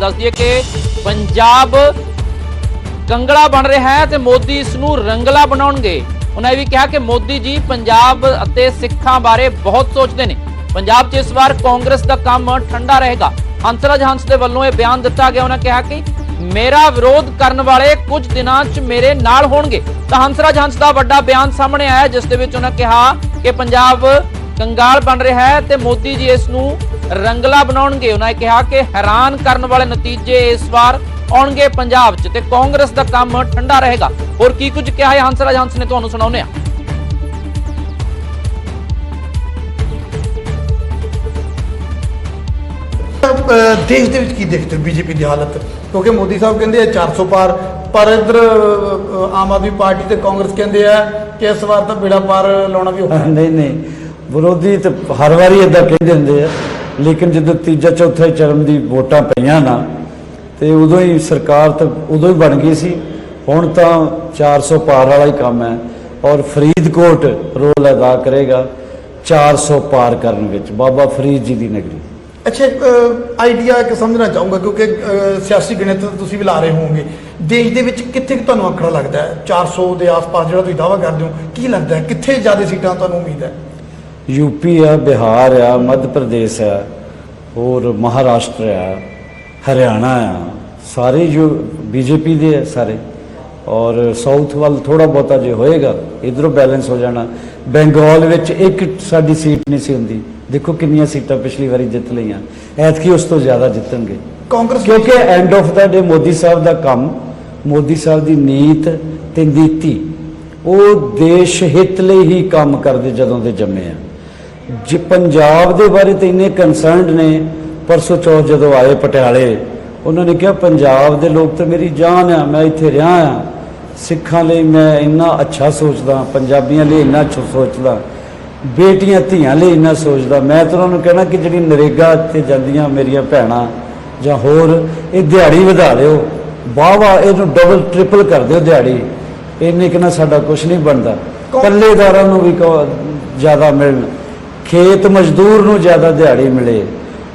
ਦੱਸ ਦਈਏ ਕਿ ਪੰਜਾਬ ਕੰਗਲਾ ਬਣ ਰਿਹਾ ਹੈ ਤੇ ਮੋਦੀ ਇਸ ਨੂੰ ਰੰਗਲਾ ਬਣਾਉਣਗੇ। ਉਹਨਾਂ ਇਹ ਵੀ ਕਿਹਾ ਕਿ ਮੋਦੀ ਜੀ ਪੰਜਾਬ ਅਤੇ ਸਿੱਖਾਂ ਬਾਰੇ ਬਹੁਤ ਸੋਚਦੇ ਨੇ। ਪੰਜਾਬ 'ਚ ਇਸ ਵਾਰ ਕਾਂਗਰਸ ਦਾ ਕੰਮ ਠੰਡਾ ਰਹੇਗਾ। ਹੰਸਰਾਜ ਹੰਸ ਦੇ ਵੱਲੋਂ ਇਹ ਬਿਆਨ ਦਿੱਤਾ ਗਿਆ। ਉਹਨਾਂ ਕਿਹਾ ਕਿ ਮੇਰਾ ਵਿਰੋਧ ਕਰਨ ਵਾਲੇ ਕੁਝ ਦਿਨਾਂ 'ਚ ਮੇਰੇ ਨਾਲ ਹੋਣਗੇ। ਤਾਂ ਹੰਸਰਾਜ ਹੰਸ ਦਾ ਵੱਡਾ ਬਿਆਨ ਸਾਹਮਣੇ ਆਇਆ ਜਿਸ ਦੇ ਵਿੱਚ ਉਹਨਾਂ ਕਿਹਾ ਕਿ ਪੰਜਾਬ ਕੰਗਾਲ ਬਣ ਰਿਹਾ ਹੈ ਤੇ ਮੋਦੀ ਜੀ ਇਸ ਨੂੰ ਰੰਗਲਾ ਬਣਾਉਣਗੇ। ਉਹਨਾਂ ਨੇ ਕਿਹਾ ਕਿ ਹੈਰਾਨ ਕਰਨ ਵਾਲੇ ਨਤੀਜੇ ਇਸ ਵਾਰ ਆਉਣਗੇ ਪੰਜਾਬ 'ਚ ਤੇ ਕਾਂਗਰਸ ਦਾ ਕੰਮ ਠੰਡਾ ਰਹੇਗਾ। ਹੋਰ ਕੀ ਕੁਝ ਕਿਹਾ ਹੈ? ਹੰਸਰਾਜ ਹੰਸ ਨੇ ਤੁਹਾਨੂੰ ਸੁਣਾਉਂਦੇ ਆ ਦੇਸ਼ ਦੇ ਵਿੱਚ ਕੀ ਦੇਖਦੇ ਹੋ ਬੀਜੇਪੀ ਦੀ ਹਾਲਤ? ਕਿਉਂਕਿ ਮੋਦੀ ਸਾਹਿਬ ਕਹਿੰਦੇ ਆ 400 ਪਾਰ ਪਰ ਇਧਰ ਆਮ ਆਦਮੀ ਪਾਰਟੀ ਤੇ ਕਾਂਗਰਸ ਕਹਿੰਦੇ ਆ ਕਿ ਇਸ ਵਾਰ ਤਾਂ ਬੇੜਾ ਪਾਰ ਲਾਉਣਾ ਵੀ ਔਖਾ ਹੈ। ਨਹੀਂ ਨਹੀਂ। ਵਿਰੋਧੀ ਤੇ ਹਰ ਵਾਰੀ ਇਦਾਂ ਕਹਿੰਦੇ ਹੁੰਦੇ ਆ। ਲੇਕਿਨ ਜਦੋਂ ਤੀਜਾ, ਚੌਥਾ ਹੀ ਚਰਮ ਦੀ ਵੋਟਾਂ ਪਈਆਂ ਨਾ, ਤੇ ਉਦੋਂ ਹੀ ਸਰਕਾਰ ਤਾਂ ਉਦੋਂ ਹੀ ਬਣ ਗਈ ਸੀ। ਹੁਣ ਤਾਂ 400 ਪਾਰ ਵਾਲਾ ਹੀ ਕੰਮ ਹੈ ਔਰ ਫਰੀਦਕੋਟ ਰੋਲ ਅਦਾ ਕਰੇਗਾ 400 ਪਾਰ ਕਰਨ ਵਿੱਚ, ਬਾਬਾ ਫਰੀਦ ਜੀ ਦੀ ਨਗਰੀ। ਅੱਛਾ ਆਈਡੀਆ ਇੱਕ ਸਮਝਣਾ ਚਾਹੂੰਗਾ ਕਿਉਂਕਿ ਸਿਆਸੀ ਗਣਿਤ ਤੁਸੀਂ ਵੀ ਲਾ ਰਹੇ ਹੋਵੋਗੇ। ਦੇਸ਼ ਦੇ ਵਿੱਚ ਕਿੱਥੇ ਕੁ ਤੁਹਾਨੂੰ ਅੰਕੜਾ ਲੱਗਦਾ ਹੈ? 400 ਦੇ ਆਸ-ਪਾਸ ਜਿਹੜਾ ਤੁਸੀਂ ਦਾਅਵਾ ਕਰਦੇ ਹੋ, ਕੀ ਲੱਗਦਾ ਹੈ? ਕਿੱਥੇ ਜ਼ਿਆਦਾ ਸੀਟਾਂ ਤੁਹਾਨੂੰ ਉਮੀਦ ਹੈ? ਯੂਪੀ ਆ ਬਿਹਾਰ ਆ ਮੱਧ ਪ੍ਰਦੇਸ਼ ਆ ਹੋਰ ਮਹਾਰਾਸ਼ਟਰ ਆ ਹਰਿਆਣਾ ਆ ਸਾਰੇ ਜੋ ਬੀਜੇਪੀ ਦੇ ਆ ਸਾਰੇ। ਔਰ ਸਾਊਥ ਵੱਲ ਥੋੜਾ ਬਹੁਤਾ ਜੇ ਹੋਏਗਾ ਇਧਰੋਂ ਬੈਲੈਂਸ ਹੋ ਜਾਣਾ। ਬੰਗਾਲ ਵਿੱਚ ਇੱਕ ਸਾਡੀ ਸੀਟ ਨਹੀਂ ਸੀ ਹੁੰਦੀ। ਦੇਖੋ ਕਿੰਨੀਆਂ ਸੀਟਾਂ ਪਿਛਲੀ ਵਾਰੀ ਜਿੱਤ ਲਈਆਂ। ਐਤਕੀ ਉਸ ਤੋਂ ਜ਼ਿਆਦਾ ਜਿੱਤਣਗੇ। ਕਾਂਗਰਸ ਕਿਉਂਕਿ end of the day Modi Sahib ਦਾ ਕੰਮ ਮੋਦੀ ਸਾਹਿਬ ਦੀ ਨੀਤ ਤੇ ਨੀਤੀ ਉਹ ਦੇਸ਼ ਹਿੱਤ ਲਈ ਹੀ ਕੰਮ ਕਰਦੇ ਜਦੋਂ ਦੇ ਜੰਮੇ ਆ। ਜੇ ਪੰਜਾਬ ਦੇ ਬਾਰੇ ਤੇ ਇੰਨੇ ਕੰਸਰਨਡ ਨੇ ਪਰਸੋਂ ਚੌਥ ਜਦੋਂ ਆਏ ਪਟਿਆਲੇ ਉਹਨਾਂ ਨੇ ਕਿਹਾ ਪੰਜਾਬ ਦੇ ਲੋਕ ਤੇ ਮੇਰੀ ਜਾਨ ਆ ਮੈਂ ਇੱਥੇ ਰਿਹਾ ਆ। ਸਿੱਖਾਂ ਲਈ ਮੈਂ ਇੰਨਾ ਅੱਛਾ ਸੋਚਦਾ ਪੰਜਾਬੀਆਂ ਲਈ ਇੰਨਾ ਅੱਛਾ ਸੋਚਦਾ ਬੇਟੀਆਂ ਧੀਆਂ ਲਈ ਇੰਨਾ ਸੋਚਦਾ। ਮੈਂ ਤਾਂ ਉਹਨਾਂ ਨੂੰ ਕਹਿਣਾ ਕਿ ਜਿਹੜੀ ਨਰੇਗਾ ਤੇ ਜਾਂਦੀਆਂ ਮੇਰੀਆਂ ਭੈਣਾਂ ਜਾਂ ਹੋਰ ਇਹ ਦਿਹਾੜੀ ਵਧਾ ਦਿਓ ਵਾਹਵਾ ਇਹਨੂੰ ਡਬਲ ਟ੍ਰਿਪਲ ਕਰ ਦਿਓ ਦਿਹਾੜੀ। ਇੰਨੇ ਕਿ ਨਾ ਸਾਡਾ ਕੁਝ ਨਹੀਂ ਬਣਦਾ। ਪੱਲੇਦਾਰਾਂ ਨੂੰ ਵੀ ਜ਼ਿਆਦਾ ਮਿਲਣ। ਖੇਤ ਮਜ਼ਦੂਰ ਨੂੰ ਜ਼ਿਆਦਾ ਦਿਹਾੜੀ ਮਿਲੇ।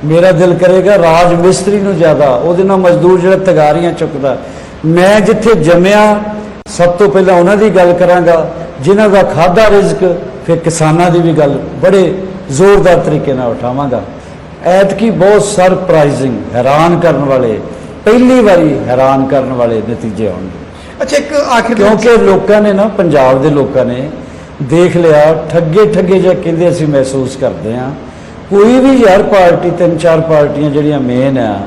ਮੇਰਾ ਦਿਲ ਕਰੇਗਾ ਰਾਜ ਮਿਸਤਰੀ ਨੂੰ ਜ਼ਿਆਦਾ। ਉਹਦੇ ਨਾਲ ਮਜ਼ਦੂਰ ਜਿਹੜਾ ਤਗਾਰੀਆਂ ਚੁੱਕਦਾ। ਮੈਂ ਜਿੱਥੇ ਜੰਮਿਆ ਸਭ ਤੋਂ ਪਹਿਲਾਂ ਉਹਨਾਂ ਦੀ ਗੱਲ ਕਰਾਂਗਾ। ਜਿਨ੍ਹਾਂ ਦਾ ਖਾਦਾ ਰਿਜ਼ਕ ਫਿਰ ਕਿਸਾਨਾਂ ਦੀ ਵੀ ਗੱਲ ਬੜੇ ਜ਼ੋਰਦਾਰ ਤਰੀਕੇ ਨਾਲ ਉਠਾਵਾਂਗਾ। ਐਤਕੀ ਬਹੁਤ ਸਰਪ੍ਰਾਈਜ਼ਿੰਗ ਹੈਰਾਨ ਕਰਨ ਵਾਲੇ ਪਹਿਲੀ ਵਾਰੀ ਹੈਰਾਨ ਕਰਨ ਵਾਲੇ ਨਤੀਜੇ ਆਉਣਗੇ। ਅੱਛਾ ਇੱਕ ਆਖਿਰ ਕਿਉਂਕਿ ਲੋਕਾਂ ਨੇ ਨਾ ਪੰਜਾਬ ਦੇ ਲੋਕਾਂ ਨੇ ਦੇਖ ਲਿਆ, ਠੱਗੇ ਠੱਗੇ ਜਿਹਾ ਕਹਿੰਦੇ ਅਸੀਂ ਮਹਿਸੂਸ ਕਰਦੇ ਆ ਕੋਈ ਵੀ ਯਾਰ ਪਾਰਟੀ, ਤਿੰਨ ਚਾਰ ਪਾਰਟੀਆਂ ਜਿਹੜੀਆਂ ਮੇਨ ਆ,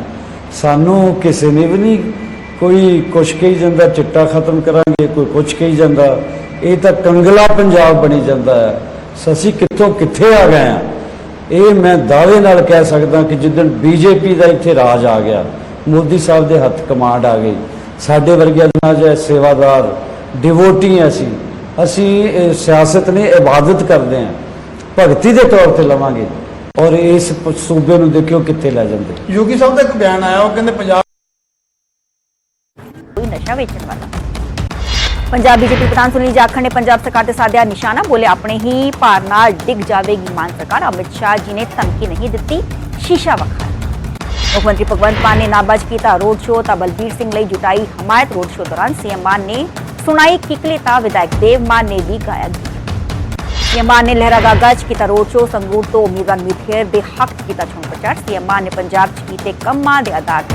ਸਾਨੂੰ ਕਿਸੇ ਨੇ ਵੀ ਨਹੀਂ ਕੋਈ ਕੁਛ ਕਹੀ ਜਾਂਦਾ, ਚਿੱਟਾ ਖਤਮ ਕਰਾਂਗੇ, ਕੋਈ ਕੁਛ ਕਹੀ ਜਾਂਦਾ। ਇਹ ਤਾਂ ਕੰਗਲਾ ਪੰਜਾਬ ਬਣੀ ਜਾਂਦਾ ਹੈ। ਸੋ ਅਸੀਂ ਕਿੱਥੋਂ ਕਿੱਥੇ ਆ ਗਏ ਆ ਇਹ ਮੈਂ ਦਾਅਵੇ ਨਾਲ ਕਹਿ ਸਕਦਾ ਕਿ ਜਿੱਦਣ ਬੀਜੇਪੀ ਦਾ ਇੱਥੇ ਰਾਜ ਆ ਗਿਆ, ਮੋਦੀ ਸਾਹਿਬ ਦੇ ਹੱਥ ਕਮਾਂਡ ਆ ਗਈ। ਸਾਡੇ ਵਰਗੇ ਨਾਲ ਜੇ ਸੇਵਾਦਾਰ, ਡਿਵੋਟੀ ਅਸੀਂ। ਅਸੀਂ ਸਿਆਸਤ ਨੇ ਇਬਾਦਤ ਕਰਦੇ ਹਾਂ। ਭਗਤੀ ਦੇ ਤੌਰ ਤੇ ਲਵਾਂਗੇ ਔਰ ਇਸ ਸੂਬੇ ਨੂੰ ਦੇਖਿਓ ਕਿੱਥੇ ਲੈ ਜਾਂਦੇ। ਯੋਗੀ ਸਾਹਿਬ ਦਾ ਇੱਕ ਬਿਆਨ ਆਇਆ ਉਹ ਕਹਿੰਦੇ ਪੰਜਾਬ ਕੋਈ ਨਸ਼ਾ ਵੇਚਣ ਵਾਲਾ। ਪੰਜਾਬ ਬੀਜੇਪੀ ਪ੍ਰਧਾਨ ਸੁਨੀਲ ਜਾਖੜ ਨੇ ਪੰਜਾਬ ਸਰਕਾਰ ਤੇ ਸਾਧਿਆ ਨਿਸ਼ਾਨਾ ਬੋਲੇ ਆਪਣੇ ਹੀ ਭਾਰ ਨਾਲ ਡਿੱਗ ਜਾਵੇਗੀ ਮਾਨ ਸਰਕਾਰ। ਅਮਿਤ ਸ਼ਾਹ ਜੀ ਨੇ ਧਮਕੀ ਨਹੀਂ ਦਿੱਤੀ ਸ਼ੀਸ਼ਾ ਵਖਾਇਆ ਮੁੱਖ ਮੰਤਰੀ ਭਗਵੰਤ ਮਾਨ ਨੇ ਨਾਬਾਜ ਕੀਤਾ ਰੋਡ ਸ਼ੋਅ ਤਾਂ ਬਲਬੀਰ ਸਿੰਘ ਲਈ ਜੁਟਾਈ ਹਮਾਇਤ ਰੋਡ ਸ਼ੋਅ ਦੌਰਾਨ ਸੀਐਮ ਮਾਨ ਨੇ ਸੁਣਾਈ ਕਿਕਲੀ ਤਾਂ ਵਿਧਾਇਕ ਦੇਵ ਮਾਨ ਨੇ ਵੀ ਗਾਇਆ ਗੀਤ ਸੀਐਮ ਮਾਨ ਨੇ ਲਹਿਰਾ ਗਾਗਾ ਚ ਕੀਤਾ ਰੋਡ ਸ਼ੋਅ, ਸੰਗਰੂਰ ਤੋਂ ਉਮੀਦਵਾਰ ਮਿਥੇਰ ਦੇ ਹੱਕ 'ਚ ਕੀਤਾ ਚੋਣ ਪ੍ਰਚਾਰ। ਸੀਐਮ ਮਾਨ ਨੇ ਪੰਜਾਬ 'ਚ ਕੀਤੇ ਕੰਮਾਂ ਦੇ ਆਧਾਰ ਤੇ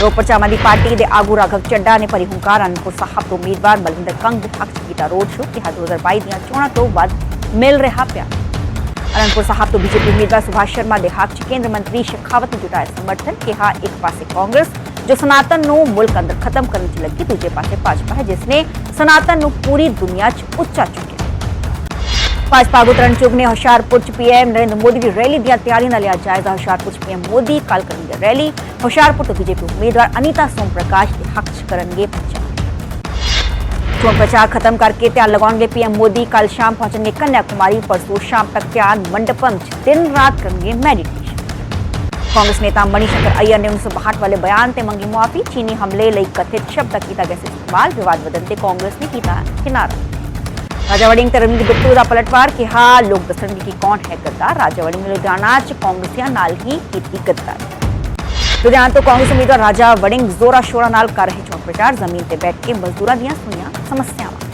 ਰੋਪੜ ਚ ਆਮ ਆਦਮੀ ਪਾਰਟੀ ਦੇ ਆਗੂ ਰਾਘਵ ਚੱਡਾ ਨੇ ਭਰੀ ਹੁੰਕਾਰ, ਅਨੰਦਪੁਰ ਸਾਹਿਬ ਤੋਂ ਉਮੀਦਵਾਰ ਬਲਵਿੰਦਰ ਕੰਗ ਦੇ ਹੱਕ ਕੀਤਾ ਰੋਡ ਸ਼ੋਅ। ਕਿਹਾ 2022 ਦੀਆਂ ਚੋਣਾਂ ਤੋਂ ਵੱਧ ਮਿਲ ਰਿਹਾ ਪਿਆ। ਅਨੰਦਪੁਰ ਸਾਹਿਬ ਤੋਂ ਬੀਜੇਪੀ ਉਮੀਦਵਾਰ ਸੁਭਾਸ਼ ਸ਼ਰਮਾ ਦੇ ਹੱਕ 'ਚ ਕੇਂਦਰ ਮੰਤਰੀ ਸ਼ੇਖਾਵਤ ਨੇ ਜੁਟਾਇਆ ਸਮਰਥਨ। ਕਿਹਾ ਇੱਕ ਪਾਸੇ ਕਾਂਗਰਸ ਜੋ ਸਨਾਤਨ ਨੂੰ ਮੁਲਕ ਅੰਦਰ ਖਤਮ ਕਰਨ 'ਚ ਲੱਗੀ ਦੂਜੇ ਪਾਸੇ ਭਾਜਪਾ ਹੈ ਜਿਸ ਨੇ ਸਨਾਤਨ ਨੂੰ ਪੂਰੀ ਦੁਨੀਆ 'ਚ ਉੱਚਾ ਚੁੱਕਿਆ ਭਾਜਪਾ ਆਗੂ ਤਰਨ ਚੁਗ ਨੇ ਹੁਸ਼ਿਆਰਪੁਰ ਚ ਪੀਐਮ ਨਰਿੰਦਰ ਮੋਦੀ ਦੀ ਰੈਲੀ ਦੀਆਂ ਤਿਆਰੀਆਂ ਦਾ ਲਿਆ ਜਾਇਜ਼ਾ ਹੁਸ਼ਿਆਰਪੁਰ ਚ ਪੀਐਮ ਮੋਦੀ ਕੱਲ ਕਰਨਗੇ ਰੈਲੀ ਹੁਸ਼ਿਆਰਪੁਰ ਤੋਂ ਬੀਜੇਪੀ ਉਮੀਦਵਾਰ ਅਨੀਤਾ ਸੋਮ ਪ੍ਰਕਾਸ਼ ਦੇ ਹੱਕ ਚ ਕਰਨਗੇ ਪ੍ਰਚਾਰ ਚੋਣ ਪ੍ਰਚਾਰ ਖਤਮ ਕਰਕੇ ਧਿਆਨ ਲਗਾਉਣਗੇ ਪੀਐਮ ਮੋਦੀ ਕੱਲ ਸ਼ਾਮ ਪਹੁੰਚਣਗੇ ਕੰਨਿਆ ਕੁਮਾਰੀ ਪਰਸੋਂ ਸ਼ਾਮ ਤੱਕ ਧਿਆਨ ਮੰਡਪਮ ਚ ਦਿਨ ਰਾਤ ਕਰਨਗੇ ਮੈਡੀਟੇਸ਼ਨ ਕਾਂਗਰਸ ਨੇਤਾ ਮਣੀਸ਼ੰਕਰ ਅਈਅਰ ਨੇ 1962 ਵਾਲੇ ਬਿਆਨ ਤੇ ਮੰਗੀ ਮੁਆਫੀ ਲਈ ਕਥਿਤ ਸ਼ਬਦ ਕੀਤਾ ਗਿਆ ਸੀ ਇਸਤੇਮਾਲ ਵਿਵਾਦ ਵਧਣ ਤੇ ਕਾਂਗਰਸ ਨੇ ਕੀਤਾ ਕਿਨਾਰਾ ਰਾਜਾ ਵੜਿੰਗ ਤੇ ਰਵਿੰਦਰ ਬਿੱਟੂ ਦਾ ਪਲਟਵਾਰ ਕਿਹਾ ਲੋਕ ਦੱਸਣਗੇ ਕਿ ਕੌਣ ਹੈ ਗੱਦਾਰ ਰਾਜਾ ਵੜਿੰਗ ਨੇ ਲੁਧਿਆਣਾ ਚ ਕਾਂਗਰਸੀਆਂ ਨਾਲ ਹੀ ਕੀਤੀ ਗੱਦਾਰ ਲੁਧਿਆਣਾ ਤੋਂ ਕਾਂਗਰਸ ਉਮੀਦਵਾਰ ਰਾਜਾ ਵੜਿੰਗ ਜ਼ੋਰਾ ਸ਼ੋਰਾ ਨਾਲ ਕਰ ਰਹੇ ਚੋਣ ਪ੍ਰਚਾਰ ਜ਼ਮੀਨ ਤੇ ਬੈਠ ਕੇ ਮਜ਼ਦੂਰਾਂ ਦੀਆਂ ਸੁਣੀਆਂ ਸਮੱਸਿਆਵਾਂ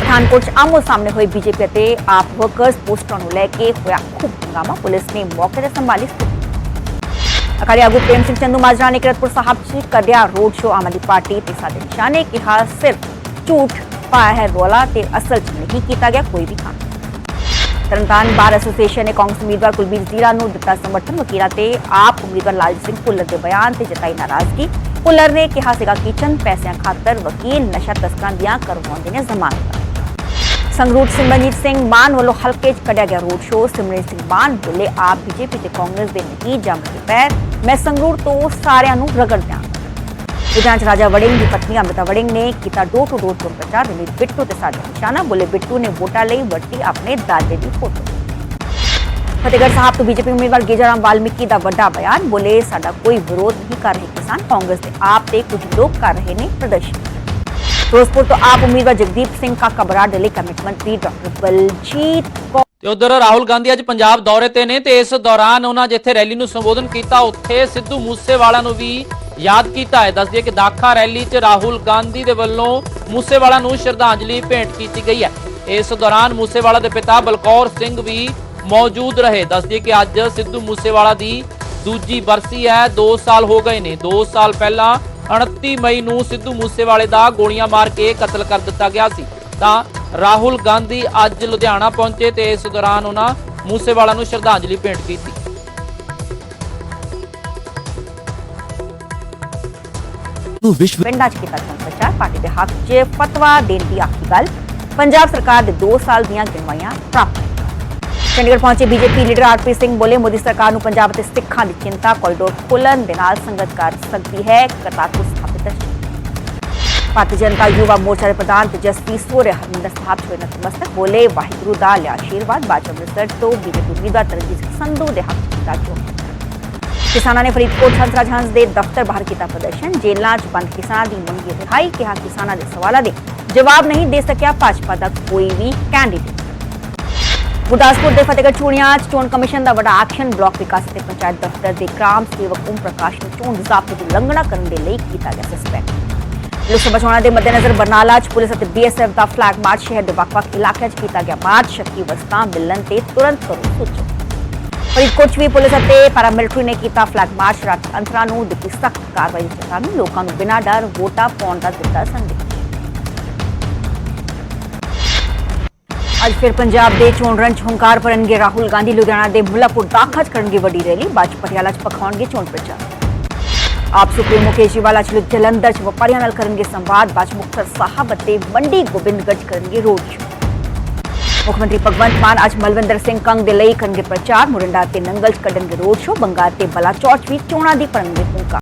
ਪਠਾਨਕੋਟ 'ਚ ਆਮੋ ਸਾਹਮਣੇ ਹੋਈ ਬੀਜੇਪੀ ਅਤੇ ਆਪ ਵਰਕਰਸ ਪੋਸਟਾਂ ਨੂੰ ਲੈ ਕੇ ਹੋਇਆ ਖੂਬ ਹੰਗਾਮਾ ਪੁਲਿਸ ਨੇ ਮੌਕੇ ਤੇ ਸੰਭਾਲੀ ਸਥਿਤੀ ਅਕਾਲੀ ਆਗੂ ਪ੍ਰੇਮ ਸਿੰਘ ਚੰਦੂ ਮਾਜਰਾ ਨੇ ਕਿਰਤਪੁਰ ਸਾਹਿਬ 'ਚ ਕੱਢਿਆ road show Aam Aadmi party ਤੇ ਸਾਡੇ ਨਿਸ਼ਾਨੇ ਕਿਹਾ ਸਿਰਫ ਝੂਠ ਪਾਇਆ ਹੈ ਰੋਲਾ ਤੇ ਅਸਲ 'ਚ ਨਹੀਂ ਕੀਤਾ ਗਿਆ ਕੋਈ ਵੀ ਕੰਮ ਤਰਨਤਾਰਨ ਬਾਰ ਐਸੋਸੀਏਸ਼ਨ ਨੇ ਕਾਂਗਰਸ ਉਮੀਦਵਾਰ ਕੁਲਬੀਰ ਜ਼ੀਰਾ ਨੂੰ ਦਿੱਤਾ ਸਮਰਥਨ, ਵਕੀਲਾਂ ਤੇ ਆਪ ਉਮੀਦਵਾਰ ਲਾਲਜੀਤ ਸਿੰਘ ਭੁੱਲਰ ਦੇ ਬਿਆਨ ਤੇ ਜਤਾਈ ਨਾਰਾਜ਼ਗੀ। ਭੁੱਲਰ ਨੇ ਕਿਹਾ ਸੀਗਾ ਕਿ ਚੰਦ ਪੈਸਿਆਂ ਖਾਤਰ ਵਕੀਲ ਨਸ਼ਾ ਤਸਕਰਾਂ ਦੀਆਂ ਕਰਵਾਉਂਦੇ ਨੇ ਜ਼ਮਾਨਤਾਂ। ਸੰਗਰੂਰ ਸਿਮਰਨਜੀਤ ਸਿੰਘ ਮਾਨ ਵੱਲੋਂ ਹਲਕੇ 'ਚ ਕੱਢਿਆ ਗਿਆ ਰੋਡ ਸ਼ੋਅ ਸਿਮਰਨਜੀਤ ਸਿੰਘ ਮਾਨ ਬੋਲੇ ਆਪ ਬੀਜੇਪੀ ਤੇ ਕਾਂਗਰਸ ਦੇ ਨਹੀਂ ਜੰਮ ਕੇ ਪੈਰ ਮੈਂ ਸੰਗਰੂਰ ਤੋਂ ਸਾਰਿਆਂ ਨੂੰ ਰਗੜ ਦਿਆਂਗਾ 'ਚ ਰਾਜਾ ਵੜਿੰਗ ਦੀ ਪਤਨੀ ਅਮ੍ਰਿਤਾ ਵੜਿੰਗ ਨੇ ਕੀਤਾ ਡੋਰ ਟੂ ਡੋਰ ਚੋਣ ਪ੍ਰਚਾਰ ਦੇ ਬਿੱਟੂ ਤੇ ਸਾਡਾ ਨਿਸ਼ਾਨਾ ਬੋਲੇ ਬਿੱਟੂ ਨੇ ਵੋਟਾਂ ਲਈ ਵਰਤੀ ਆਪਣੇ ਦਾਦੇ ਦੀ ਫੋਟੋ ਫਤਿਹਗੜ੍ਹ ਸਾਹਿਬ ਤੋਂ ਬੀਜੇਪੀ ਉਮੀਦਵਾਰ ਗੇਜਰਾਮ ਵਾਲਮੀਕੀ ਦਾ ਵੱਡਾ ਬਿਆਨ ਬੋਲੇ ਸਾਡਾ ਕੋਈ ਵਿਰੋਧ ਨਹੀਂ ਕਰ ਰਹੇ ਕਿਸਾਨ ਕਾਂਗਰਸ ਦੇ ਆਪ ਤੇ ਕੁਝ ਲੋਕ ਕਰ ਰਹੇ ਨੇ ਪ੍ਰਦਰਸ਼ਨ ਫਿਰੋਜ਼ਪੁਰ ਤੋਂ ਆਪ ਉਮੀਦਵਾਰ ਜਗਦੀਪ ਸਿੰਘ ਕਾਕਾ ਬਰਾੜ ਦੇ ਲਈ ਕਮਿਟ ਡਾਕਟਰ ਬਲਜੀਤ ਤੇ ਉਧਰ ਰਾਹੁਲ ਗਾਂਧੀ ਅੱਜ ਪੰਜਾਬ ਦੌਰੇ ਤੇ ਨੇ ਤੇ ਇਸ ਦੌਰਾਨ ਉਹਨਾਂ ਜਿੱਥੇ ਰੈਲੀ ਨੂੰ ਸੰਬੋਧਨ ਕੀਤਾ, ਉੱਥੇ ਸਿੱਧੂ ਮੂਸੇਵਾਲਾ ਨੂੰ ਵੀ ਯਾਦ ਕੀਤਾ ਹੈ। ਦੱਸਦੀ ਹੈ ਕਿ ਦਾਖਾ ਰੈਲੀ 'ਚ ਰਾਹੁਲ ਗਾਂਧੀ ਦੇ ਵੱਲੋਂ ਮੂਸੇਵਾਲਾ ਨੂੰ ਸ਼ਰਧਾਂਜਲੀ ਭੇਂਟ ਕੀਤੀ ਗਈ ਹੈ। ਇਸ ਦੌਰਾਨ ਮੂਸੇਵਾਲਾ ਦੇ ਪਿਤਾ ਬਲਕੌਰ ਸਿੰਘ ਵੀ ਮੌਜੂਦ ਰਹੇ। ਦੱਸਦੀ ਹੈ ਕਿ ਅੱਜ ਸਿੱਧੂ ਮੂਸੇਵਾਲਾ ਦੀ ਦੂਜੀ ਬਰਸੀ ਹੈ। 2 ਸਾਲ ਹੋ ਗਏ ਨੇ। 2 ਸਾਲ ਪਹਿਲਾਂ 29 ਮਈ ਨੂੰ ਸਿੱਧੂ ਮੂਸੇਵਾਲੇ ਦਾ ਗੋਲੀਆਂ ਮਾਰ ਕੇ ਕਤਲ ਕਰ ਦਿੱਤਾ ਗਿਆ ਸੀ। ਤਾਂ ਰਾਹੁਲ ਗਾਂਧੀ ਅੱਜ ਲੁਧਿਆਣਾ ਪਹੁੰਚੇ ਤੇ ਇਸ ਦੌਰਾਨ ਉਹਨਾਂ ਮੂਸੇਵਾਲਾ ਨੂੰ ਸ਼ਰਧਾਂਜਲੀ ਭੇਂਟ ਕੀਤੀ। ਨੂੰ ਵਿਸ਼ਵ ਪਿੰਡਾਂ 'ਚ ਕੀਤਾ ਚੋਣ ਪ੍ਰਚਾਰ ਪਾਰਟੀ ਦੇ ਹੱਕ 'ਚ ਫਤਵਾ ਦੇਣ ਦੀ ਆਖੀ ਗੱਲ ਪੰਜਾਬ ਸਰਕਾਰ ਦੇ 2 ਸਾਲ ਦੀਆਂ ਗਿਣਵਾਈਆਂ ਪ੍ਰਾਪਤ ਚੰਡੀਗੜ੍ਹ ਪਹੁੰਚੇ ਬੀਜੇਪੀ ਲੀਡਰ ਆਰਪੀ ਸਿੰਘ ਬੋਲੇ, ਮੋਦੀ ਸਰਕਾਰ ਨੂੰ ਪੰਜਾਬ ਅਤੇ ਸਿੱਖਾਂ ਦੀ ਚਿੰਤਾ ਕੋਰੀਡੋਰ ਖੋਲ੍ਹਣ ਦੇ ਨਾਲ ਸੰਗਤ ਕਰ ਸਕਦੀ ਹੈ, ਕਰਤਾਰਪੁਰ ਸਥਾਪਿਤ ਭਾਰਤੀ ਜਨਤਾ ਯੁਵਾ ਮੋਰਚਾ ਦੇ ਪ੍ਰਧਾਨ ਤੇਜਸਵੀ ਸੂਰਿਆ ਹਰਿੰਦਰ ਸਾਹਿਬ ਚ ਨਤਮਸਤਕ ਬੋਲੇ, ਵਾਹਿਗੁਰੂ ਦਾ ਲਿਆ ਆਸ਼ੀਰਵਾਦ ਬਾਜ ਅੰਮ੍ਰਿਤਸਰ ਤੋਂ ਬੀਜੇਪੀ ਉਮੀਦਵਾਰ ਤਰਨਜੀਤ ਸੰਧੂ ਦੇ ਹੱਕ ਚ ਕੀਤਾ ਕਿਸਾਨਾਂ ਨੇ ਫਰੀਦਕੋਟ ਹੰਸਰਾਜ ਹੰਸ ਦੇ ਦਫ਼ਤਰ ਬਾਹਰ ਕੀਤਾ ਪ੍ਰਦਰਸ਼ਨ, ਜੇਲ੍ਹਾਂ 'ਚ ਬੰਦ ਕਿਸਾਨਾਂ ਦੀ ਮੰਗੀ ਰਿਹਾਈ, ਕਿਹਾ ਕਿਸਾਨਾਂ ਦੇ ਸਵਾਲਾਂ ਦੇ ਜਵਾਬ ਨਹੀਂ ਦੇ ਸਕਿਆ, ਭਾਜਪਾ ਦਾ ਕੋਈ ਵੀ ਕੈਂਡੀਡੇਟ ਗੁਰਦਾਸਪੁਰ ਦੇ ਫਤਿਹਗੜ੍ਹ ਚੂੜੀਆਂ 'ਚ ਚੋਣ ਕਮਿਸ਼ਨ ਦਾ ਵੱਡਾ ਐਕਸ਼ਨ ਬਲਾਕ ਵਿਕਾਸ ਅਤੇ ਪੰਚਾਇਤ ਦਫ਼ਤਰ ਦੇ ਗ੍ਰਾਮ ਸੇਵਕ ਓਮ ਪ੍ਰਕਾਸ਼ ਨੂੰ ਚੋਣ ਜ਼ਾਬਤੇ ਦੀ ਉਲੰਘਣਾ ਕਰਨ ਦੇ ਲਈ ਕੀਤਾ ਗਿਆ ਸਸਪੈਂਡ ਲੋਕ ਸਭਾ ਚੋਣਾਂ ਦੇ ਮੱਦੇਨਜ਼ਰ ਬਰਨਾਲਾ 'ਚ ਪੁਲਿਸ ਅਤੇ ਬੀਐਸਐਫ ਦਾ ਫਲੈਗ ਮਾਰਚ ਸ਼ਹਿਰ ਦੇ ਵੱਖ-ਵੱਖ ਇਲਾਕਿਆਂ 'ਚ ਕੀਤਾ ਗਿਆ ਮਾਰਚ ਸ਼ੱਕੀ ਵਸਤਾਂ ਮਿਲਣ ਤੇ ਤੁਰੰਤ ਕਰੋ ਸੂਚਿਤ ਫਰੀਦਕੋਟ 'ਚ ਵੀ ਪੁਲਿਸ ਅਤੇ ਪੈਰਾਮਿਲਟਰੀ ਨੇ ਕੀਤਾ ਫਲੈਗ ਮਾਰਚ ਰਾਤ ਅੰਤਰਾਂ ਨੂੰ ਦਿੱਤੀ ਸਖਤ ਕਾਰਵਾਈ ਦੀ ਲੋਕਾਂ ਨੂੰ ਬਿਨਾਂ ਡਰ ਵੋਟਾਂ ਪਾਉਣ ਦਾ ਦਿੱਤਾ ਸੰਦੇਸ਼। ਅੱਜ ਫਿਰ ਪੰਜਾਬ ਦੇ ਚੋਣ ਰਣ 'ਚ ਹੰਕਾਰ ਭਰਨਗੇ ਰਾਹੁਲ ਗਾਂਧੀ, ਲੁਧਿਆਣਾ ਦੇ ਮੁੱਲਾਪੁਰ ਦਾਖਾ ਕਰਨਗੇ ਵੱਡੀ ਰੈਲੀ ਬਾਜ ਪਟਿਆਲਾ 'ਚ ਪਖਾਉਣਗੇ ਚੋਣ ਪ੍ਰਚਾਰ। ਆਪ ਸੁਪਰੀਮੋ ਕੇਜਰੀਵਾਲ ਅੱਜ ਜਲੰਧਰ 'ਚ ਵਪਾਰੀਆਂ ਨਾਲ ਕਰਨਗੇ ਸੰਵਾਦ ਬਾਜ 'ਚ ਮੁਕਤਸਰ ਸਾਹਿਬ ਅਤੇ ਮੰਡੀ ਗੋਬਿੰਦਗੜ੍ਹ 'ਚ ਕਰਨਗੇ ਰੋਡ ਸ਼ੋਅ। ਮੁੱਖ ਮੰਤਰੀ ਭਗਵੰਤ ਮਾਨ ਅੱਜ ਮਲਵਿੰਦਰ ਸਿੰਘ ਕੰਗ ਦੇ ਲਈ ਕਰਨਗੇ ਪ੍ਰਚਾਰ, ਮੁਰਿੰਡਾ ਤੇ ਨੰਗਲ 'ਚ ਕੱਢਣਗੇ ਰੋਡ ਸ਼ੋਅ, ਬੰਗਾਲ ਤੇ ਬਲਾਚੌਰ 'ਚ ਵੀ ਚੋਣਾਂ ਦੀ ਭਰਨਗੇ ਭੂਮਿਕਾ